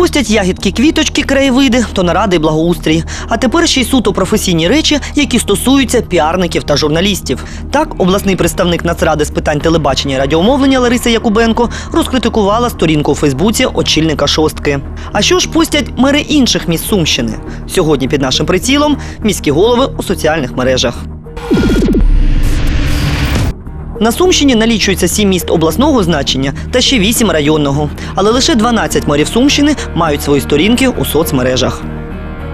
Пустять ягідки, квіточки, краєвиди, то наради і благоустрій. А тепер ще й суто професійні речі, які стосуються піарників та журналістів. Так, обласний представник Нацради з питань телебачення і радіомовлення Лариса Якубенко розкритикувала сторінку у Фейсбуці очільника шостки. А що ж пустять мери інших міст Сумщини? Сьогодні під нашим прицілом міські голови у соціальних мережах. На Сумщині налічується сім міст обласного значення та ще вісім районного. Але лише 12 мерів Сумщини мають свої сторінки у соцмережах.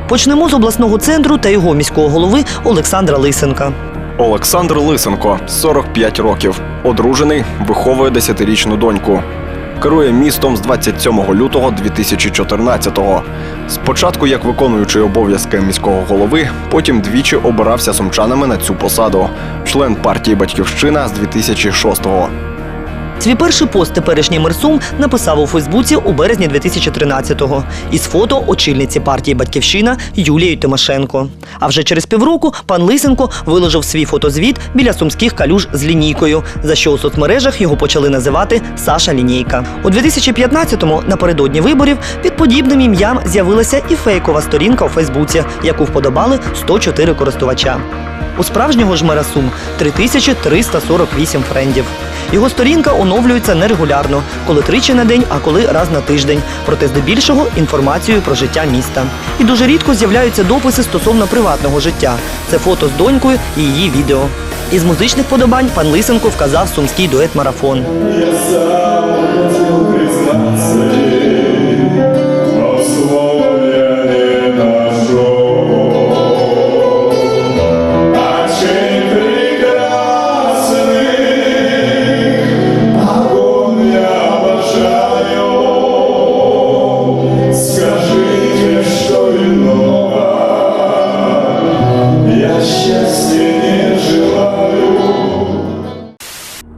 Почнемо з обласного центру та його міського голови Олександра Лисенка. Олександр Лисенко, 45 років, одружений, виховує 10-річну доньку. Керує містом з 27 лютого 2014-го. Спочатку як виконуючий обов'язки міського голови, потім двічі обирався сумчанами на цю посаду. Член партії Батьківщина з 2006-го. Свій перший пост теперішній мер Сум написав у Фейсбуці у березні 2013-го із фото очільниці партії Батьківщина Юлією Тимошенко. А вже через півроку пан Лисенко виложив свій фотозвіт біля сумських калюж з лінійкою, за що у соцмережах його почали називати Саша Лінійка. У 2015-му, напередодні виборів, під подібним ім'ям з'явилася і фейкова сторінка у Фейсбуці, яку вподобали 104 користувача. У справжнього ж мера Сум 3348 френдів. Його сторінка оновлюється нерегулярно, коли тричі на день, а коли раз на тиждень. Проте здебільшого інформацією про життя міста. І дуже рідко з'являються дописи стосовно приватного життя. Це фото з донькою і її відео. Із музичних подобань пан Лисенко вказав сумський дует марафон. Я сам хотел признаться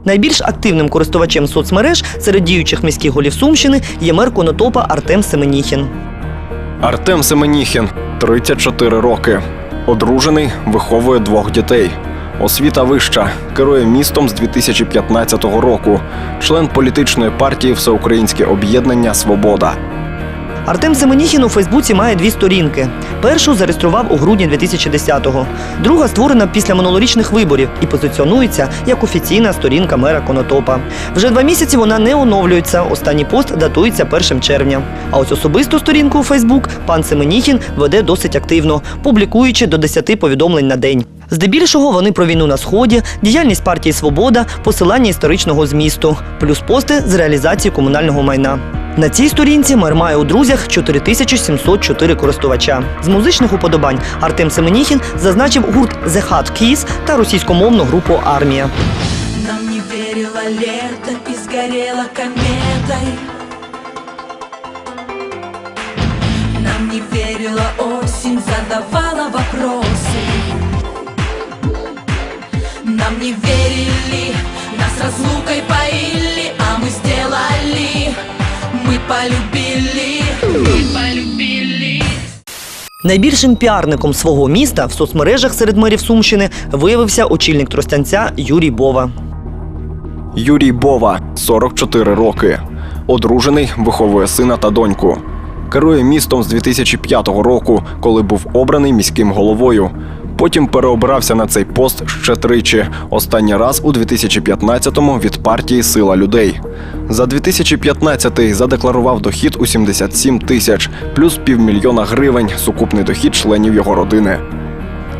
Найбільш активним користувачем соцмереж серед діючих міських голів Сумщини є мер Конотопа Артем Семеніхін. Артем Семеніхін, 34 роки. Одружений, виховує двох дітей. Освіта вища, керує містом з 2015 року. Член політичної партії Всеукраїнське об'єднання Свобода. Артем Семеніхін у Фейсбуці має дві сторінки. Першу зареєстрував у грудні 2010-го. Друга створена після минулорічних виборів і позиціонується як офіційна сторінка мера Конотопа. Вже два місяці вона не оновлюється. Останній пост датується 1 червня. А ось особисту сторінку у Фейсбук пан Семеніхін веде досить активно, публікуючи до 10 повідомлень на день. Здебільшого вони про війну на сході, діяльність партії Свобода, посилання історичного змісту, плюс пости з реалізації комунального майна. На цій сторінці мер має у друзях 4704 користувача. З музичних уподобань Артем Семеніхін зазначив гурт The Hot Keys та російськомовну групу Армія. Нам не верила лето и сгорела кометой Нам не верила осень, задавала вопросы Нам не верили, нас разлукой поили полюбили полюбили Найбільшим піарником свого міста в соцмережах серед мерів Сумщини виявився очільник Тростянця Юрій Бова. Юрій Бова, 44 роки. Одружений, виховує сина та доньку. Керує містом з 2005 року, коли був обраний міським головою. Потім переобрався на цей пост ще тричі. Останній раз у 2015-му від партії Сила людей. За 2015-й задекларував дохід у 77 тисяч, плюс півмільйона гривень сукупний дохід членів його родини.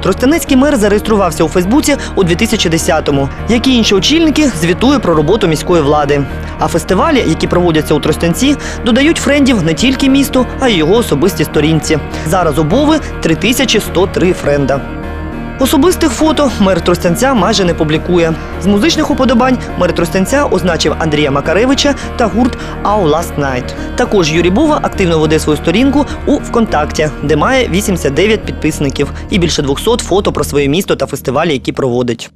Тростянецький мер зареєструвався у Фейсбуці у 2010-му. Як і інші очільники, звітує про роботу міської влади. А фестивалі, які проводяться у Тростянці, додають френдів не тільки місту, а й його особисті сторінці. Зараз у Бови 3103 френда. Особистих фото мер Тростянця майже не публікує. З музичних уподобань мер Тростянця означив Андрія Макаревича та гурт «Our Last Night». Також Юрій Бова активно веде свою сторінку у ВКонтакті, де має 89 підписників і більше 200 фото про своє місто та фестивалі, які проводить.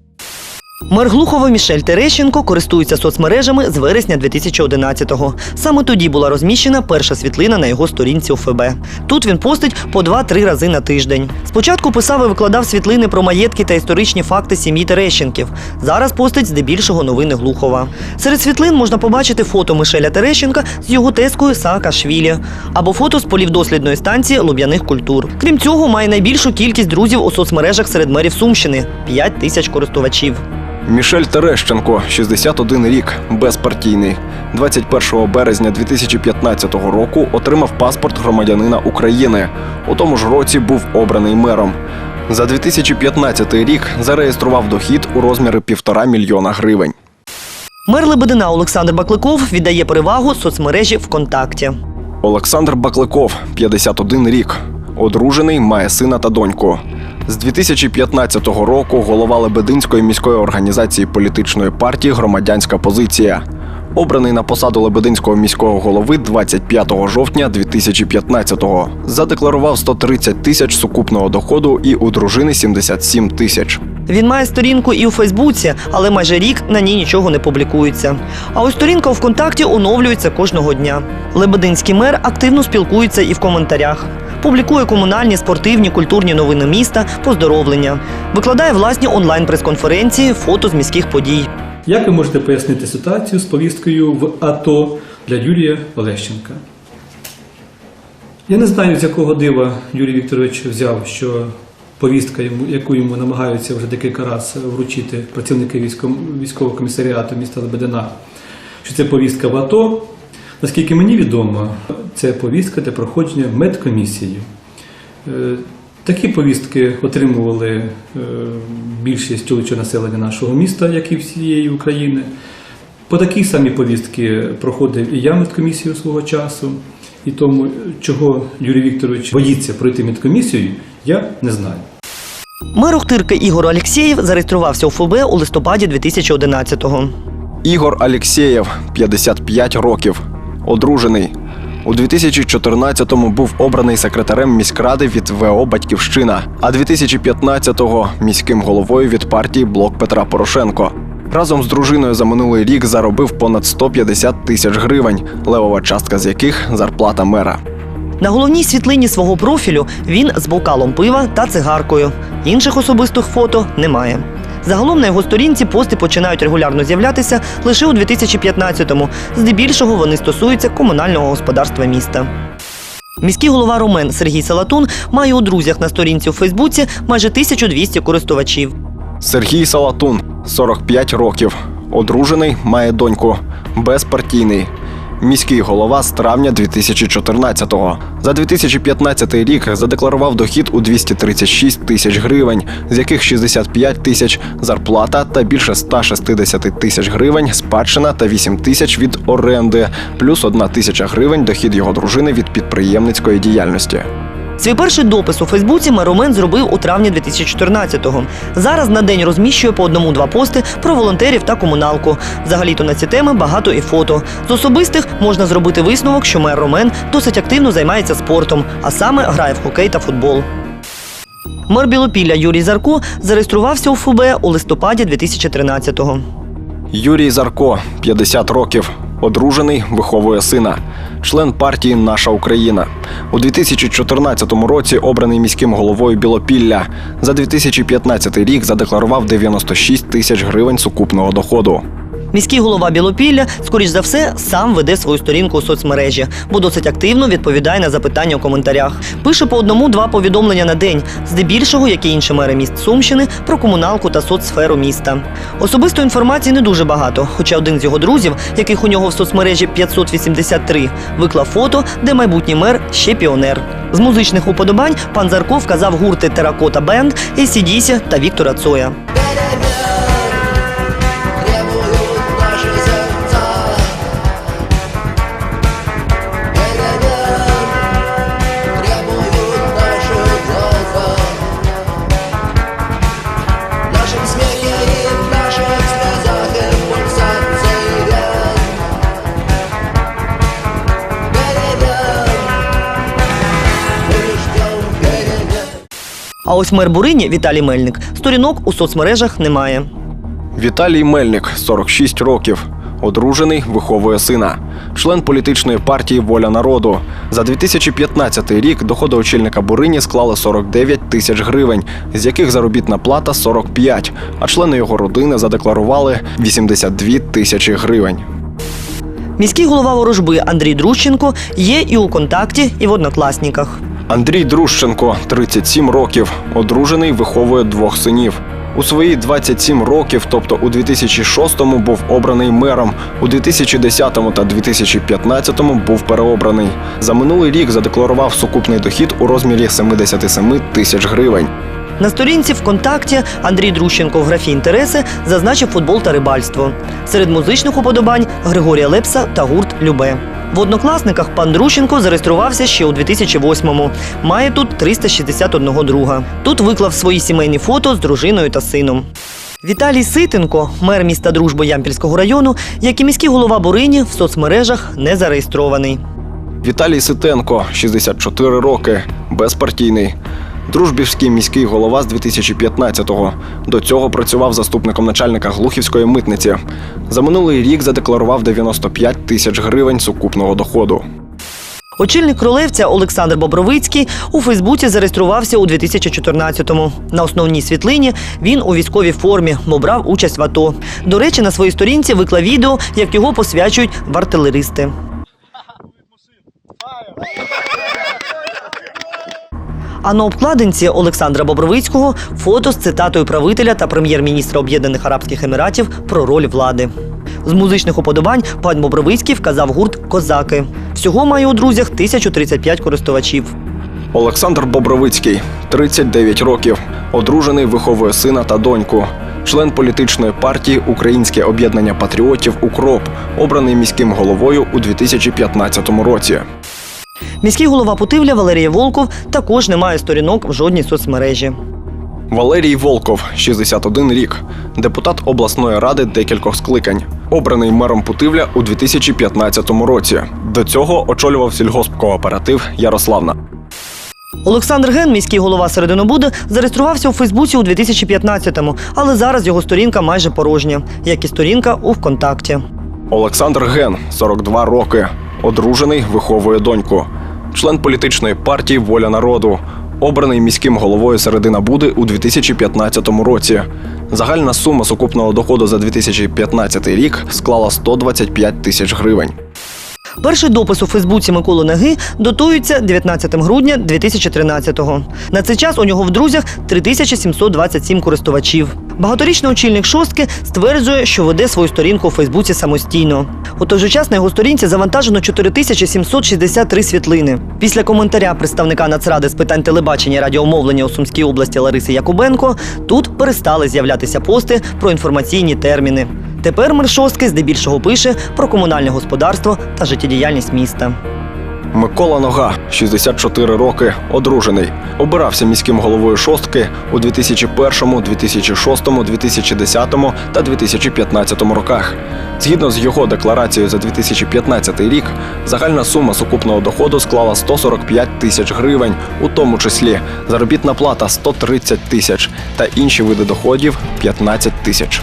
Мер Глухова Мішель Терещенко користується соцмережами з вересня 2011-го. Саме тоді була розміщена перша світлина на його сторінці у ФБ. Тут він постить по 2-3 рази на тиждень. Спочатку писав і викладав світлини про маєтки та історичні факти сім'ї Терещенків. Зараз постить здебільшого новини Глухова. Серед світлин можна побачити фото Мишеля Терещенка з його тескою Саакашвілі або фото з полів дослідної станції Луб'яних культур. Крім цього, має найбільшу кількість друзів у соцмережах серед мерів Сумщини 5 тисяч користувачів. Мішель Терещенко, 61 рік, безпартійний. 21 березня 2015 року отримав паспорт громадянина України. У тому ж році був обраний мером. За 2015 рік зареєстрував дохід у розмірі півтора мільйона гривень. Мер Лебедина Олександр Бакликов віддає перевагу соцмережі ВКонтакті. Олександр Бакликов, 51 рік. Одружений, має сина та доньку. З 2015 року голова Лебединської міської організації політичної партії Громадянська позиція. Обраний на посаду Лебединського міського голови 25 жовтня 2015-го. Задекларував 130 тисяч сукупного доходу і у дружини 77 тисяч. Він має сторінку і у Фейсбуці, але майже рік на ній нічого не публікується. А ось сторінка ВКонтакті оновлюється кожного дня. Лебединський мер активно спілкується і в коментарях. Публікує комунальні, спортивні, культурні новини міста, поздоровлення. Викладає власні онлайн-прес-конференції, фото з міських подій. Як ви можете пояснити ситуацію з повісткою в АТО для Юрія Олещенка? Я не знаю, з якого дива Юрій Вікторович взяв, що повістка, яку йому намагаються вже декілька разів вручити працівники військового комісаріату міста Лебедина, що це повістка в АТО. Наскільки мені відомо, це повістка для проходження медкомісії. Е, Такі повістки отримували е, більшість чоловічого населення нашого міста, як і всієї України. По такій самій повістки проходив і я медкомісію свого часу. І тому, чого Юрій Вікторович боїться пройти медкомісію, я не знаю. Мер Охтирки Ігор Алєксєєв зареєструвався у ФБ у листопаді 2011-го. Ігор Алєксєєв, 55 років, одружений. У 2014-му був обраний секретарем міськради від ВО Батьківщина, а 2015-го міським головою від партії Блок Петра Порошенко. Разом з дружиною за минулий рік заробив понад 150 тисяч гривень, левова частка з яких зарплата мера. На головній світлині свого профілю він з бокалом пива та цигаркою. Інших особистих фото немає. Загалом на його сторінці пости починають регулярно з'являтися лише у 2015-му. Здебільшого вони стосуються комунального господарства міста. Міський голова Ромен Сергій Салатун має у друзях на сторінці у Фейсбуці майже 1200 користувачів. Сергій Салатун, 45 років, одружений, має доньку, безпартійний. Міський голова з травня 2014-го. За 2015 рік задекларував дохід у 236 тисяч гривень, з яких 65 тисяч зарплата та більше 160 тисяч гривень спадщина та 8 тисяч від оренди, плюс 1 тисяча гривень дохід його дружини від підприємницької діяльності. Свій перший допис у Фейсбуці Меромен зробив у травні 2014-го. Зараз на день розміщує по одному-два пости про волонтерів та комуналку. Взагалі-то на ці теми багато і фото. З особистих можна зробити висновок, що мер Ромен досить активно займається спортом, а саме грає в хокей та футбол. Мер Білопілля Юрій Зарко зареєструвався у ФБ у листопаді 2013-го. Юрій Зарко, 50 років, одружений, виховує сина, член партії Наша Україна. У 2014 році обраний міським головою Білопілля. За 2015 рік задекларував 96 тисяч гривень сукупного доходу. Міський голова Білопілля, скоріш за все, сам веде свою сторінку у соцмережі, бо досить активно відповідає на запитання у коментарях. Пише по одному-два повідомлення на день, здебільшого, як і інші мери міст Сумщини, про комуналку та соцсферу міста. Особистої інформації не дуже багато, хоча один з його друзів, яких у нього в соцмережі 583, виклав фото, де майбутній мер ще піонер. З музичних уподобань пан Зарко вказав гурти Теракота Бенд, ACDC та Віктора Цоя. Ось мер Бурині Віталій Мельник сторінок у соцмережах немає. Віталій Мельник, 46 років. Одружений, виховує сина, член політичної партії Воля народу. За 2015 рік доходи очільника Бурині склали 49 тисяч гривень, з яких заробітна плата 45, а члени його родини задекларували 82 тисячі гривень. Міський голова ворожби Андрій Друщенко є і у контакті, і в однокласниках. Андрій Друщенко, 37 років, одружений, виховує двох синів. У свої 27 років, тобто у 2006-му був обраний мером, у 2010-му та 2015-му був переобраний. За минулий рік задекларував сукупний дохід у розмірі 77 тисяч гривень. На сторінці ВКонтакті Андрій Друщенко в графі інтереси зазначив футбол та рибальство. Серед музичних уподобань Григорія Лепса та гурт Любе. В однокласниках пан Друщенко зареєструвався ще у 2008-му. Має тут 361 друга. Тут виклав свої сімейні фото з дружиною та сином. Віталій Ситенко, мер міста Дружби Ямпільського району, як і міський голова Бурині, в соцмережах не зареєстрований. Віталій Ситенко, 64 роки, безпартійний. Дружбівський міський голова з 2015-го. До цього працював заступником начальника Глухівської митниці. За минулий рік задекларував 95 тисяч гривень сукупного доходу. Очільник Кролевця Олександр Бобровицький у Фейсбуці зареєструвався у 2014-му. На основній світлині він у військовій формі, бо брав участь в АТО. До речі, на своїй сторінці виклав відео, як його посвячують в артилеристи. А на обкладинці Олександра Бобровицького фото з цитатою правителя та прем'єр-міністра Об'єднаних Арабських Еміратів про роль влади. З музичних уподобань пан Бобровицький вказав гурт Козаки. Всього має у друзях 1035 користувачів. Олександр Бобровицький, 39 років, одружений, виховує сина та доньку. Член політичної партії Українське об'єднання патріотів Укроп, обраний міським головою у 2015 році. Міський голова Путивля Валерій Волков також не має сторінок в жодній соцмережі. Валерій Волков, 61 рік, депутат обласної ради декількох скликань, обраний мером Путивля у 2015 році. До цього очолював сільгоспкооператив Ярославна. Олександр Ген, міський голова Серединобуди, зареєструвався у Фейсбуці у 2015-му, але зараз його сторінка майже порожня, як і сторінка у ВКонтакті. Олександр Ген, 42 роки, одружений, виховує доньку, член політичної партії Воля народу, обраний міським головою Середина Буди у 2015 році. Загальна сума сукупного доходу за 2015 рік склала 125 тисяч гривень. Перший допис у Фейсбуці Миколи Наги дотується 19 грудня 2013-го. На цей час у нього в друзях 3727 користувачів. Багаторічний очільник шостки стверджує, що веде свою сторінку у Фейсбуці самостійно. У той же час на його сторінці завантажено 4763 світлини. Після коментаря представника Нацради з питань телебачення і радіомовлення у Сумській області Лариси Якубенко тут перестали з'являтися пости про інформаційні терміни. Тепер мер здебільшого пише про комунальне господарство та життєдіяльність міста. Микола Нога, 64 роки, одружений. Обирався міським головою шостки у 2001, 2006, 2010 та 2015 роках. Згідно з його декларацією за 2015 рік, загальна сума сукупного доходу склала 145 тисяч гривень, у тому числі заробітна плата 130 тисяч та інші види доходів 15 тисяч.